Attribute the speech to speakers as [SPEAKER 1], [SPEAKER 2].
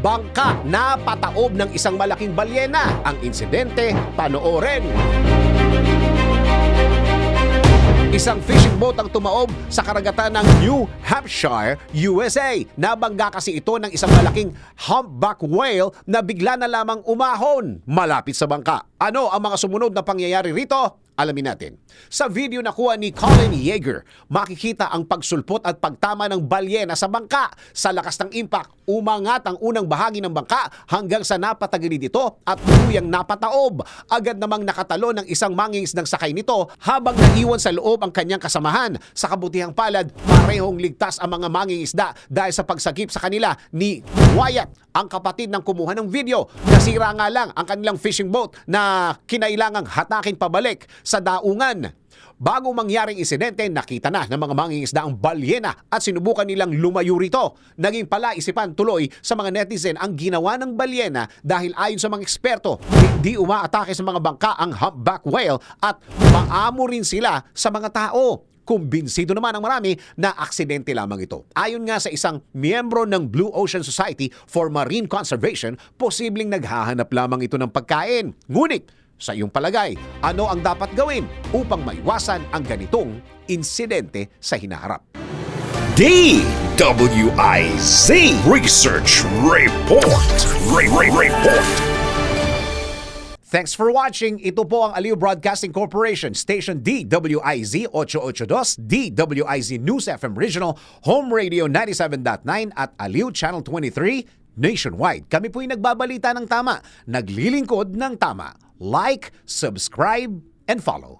[SPEAKER 1] Bangka na pataob ng isang malaking balyena. Ang insidente, panoorin. Isang fishing boat ang tumaob sa karagatan ng New Hampshire, USA. Nabangga kasi ito ng isang malaking humpback whale na bigla na lamang umahon malapit sa bangka. Ano ang mga sumunod na pangyayari rito? Alamin natin. Sa video na kuha ni Colin Yeager, makikita ang pagsulpot at pagtama ng balyena sa bangka. Sa lakas ng impact, umangat ang unang bahagi ng bangka hanggang sa napatagilid ito at tuluyang napataob. Agad namang nakatalo ng isang mangings ng sakay nito habang naiwan sa loob ang kanyang kasamahan. Sa kabutihang palad, parehong ligtas ang mga mangingisda dahil sa pagsagip sa kanila ni Wyatt, ang kapatid ng kumuha ng video. Nasira nga lang ang kanilang fishing boat na kinailangang hatakin pabalik sa daungan. Bago mangyaring insidente, nakita na ng mga mangingisda ang balyena at sinubukan nilang lumayo rito. Naging palaisipan tuloy sa mga netizen ang ginawa ng balyena dahil ayon sa mga eksperto, hindi umaatake sa mga bangka ang humpback whale at maamo rin sila sa mga tao. Kumbinsido naman ang marami na aksidente lamang ito. Ayon nga sa isang miyembro ng Blue Ocean Society for Marine Conservation, posibleng naghahanap lamang ito ng pagkain. Ngunit, sa iyong palagay, ano ang dapat gawin upang maiwasan ang ganitong insidente sa hinaharap?
[SPEAKER 2] DWIZ Research Report. Re- Re- Report.
[SPEAKER 1] Thanks for watching. Ito po ang Aliw Broadcasting Corporation, Station DWIZ 882, DWIZ News FM Regional, Home Radio 97.9 at Aliw Channel 23 nationwide. Kami po'y nagbabalita ng tama, naglilingkod ng tama. Like, subscribe, and follow.